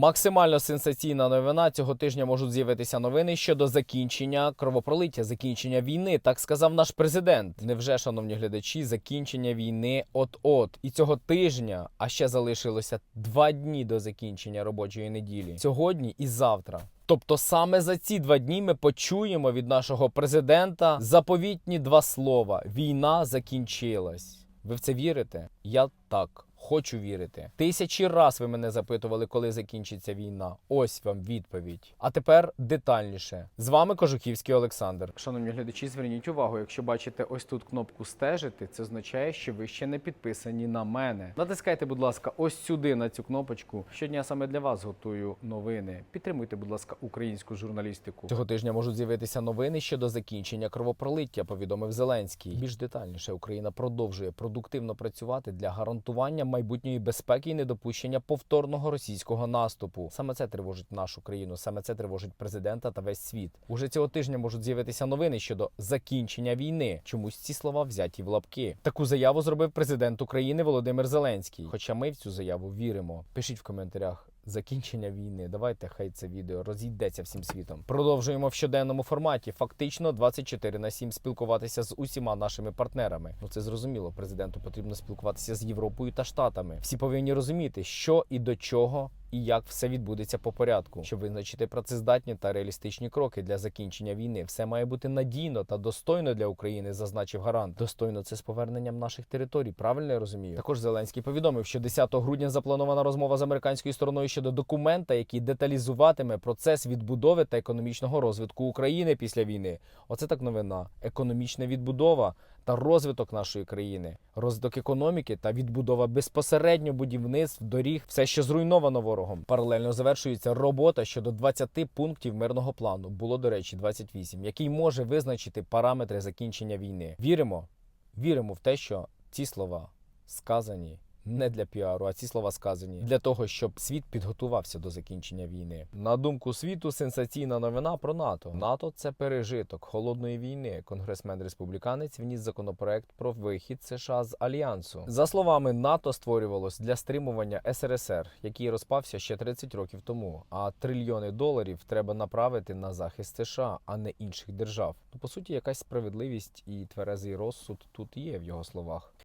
Максимально сенсаційна новина цього тижня можуть з'явитися новини щодо закінчення кровопролиття, закінчення війни. Так сказав наш президент. Невже, шановні глядачі, закінчення війни от-от. І цього тижня, а ще залишилося два дні до закінчення робочої неділі. Сьогодні і завтра. Тобто саме за ці два дні ми почуємо від нашого президента заповітні два слова: війна закінчилась. Ви в це вірите? Я так. Хочу вірити. Тисячі раз ви мене запитували, коли закінчиться війна. Ось вам відповідь. А тепер детальніше. З вами Кожухівський Олександр. Шановні глядачі, зверніть увагу, якщо бачите ось тут кнопку стежити, це означає, що ви ще не підписані на мене. Натискайте, будь ласка, ось сюди на цю кнопочку. Щодня саме для вас готую новини. Підтримуйте, будь ласка, українську журналістику. Цього тижня можуть з'явитися новини щодо закінчення кровопролиття. Повідомив Зеленський. Більш детальніше Україна продовжує продуктивно працювати для гарантування майбутньої безпеки і недопущення повторного російського наступу. Саме це тривожить нашу країну, саме це тривожить президента та весь світ. Уже цього тижня можуть з'явитися новини щодо закінчення війни. Чомусь ці слова взяті в лапки. Таку заяву зробив президент України Володимир Зеленський. Хоча ми в цю заяву віримо. Пишіть в коментарях. Закінчення війни. Давайте хай це відео розійдеться всім світом. Продовжуємо в щоденному форматі. Фактично 24 на 7 спілкуватися з усіма нашими партнерами. Ну це зрозуміло. Президенту потрібно спілкуватися з Європою та Штатами. Всі повинні розуміти, що і до чого. І як все відбудеться по порядку, щоб визначити працездатні та реалістичні кроки для закінчення війни, все має бути надійно та достойно для України, зазначив гарант. Достойно це з поверненням наших територій. Правильно я розумію? Також Зеленський повідомив, що 10 грудня запланована розмова з американською стороною щодо документа, який деталізуватиме процес відбудови та економічного розвитку України після війни. Оце так новина. Економічна відбудова та розвиток нашої країни, розвиток економіки та відбудова безпосередньо будівництв доріг, все, що зруйновано ворогом. Паралельно завершується робота щодо 20 пунктів мирного плану. Було до речі 28, який може визначити параметри закінчення війни. Віримо, віримо в те, що ці слова сказані. Не для піару, а ці слова сказані для того, щоб світ підготувався до закінчення війни. На думку світу, сенсаційна новина про НАТО. НАТО це пережиток холодної війни. Конгресмен республіканець вніс законопроект про вихід США з альянсу. За словами НАТО, створювалось для стримування СРСР, який розпався ще 30 років тому. А трильйони доларів треба направити на захист США, а не інших держав. Ну по суті, якась справедливість і тверезий розсуд тут є в його словах.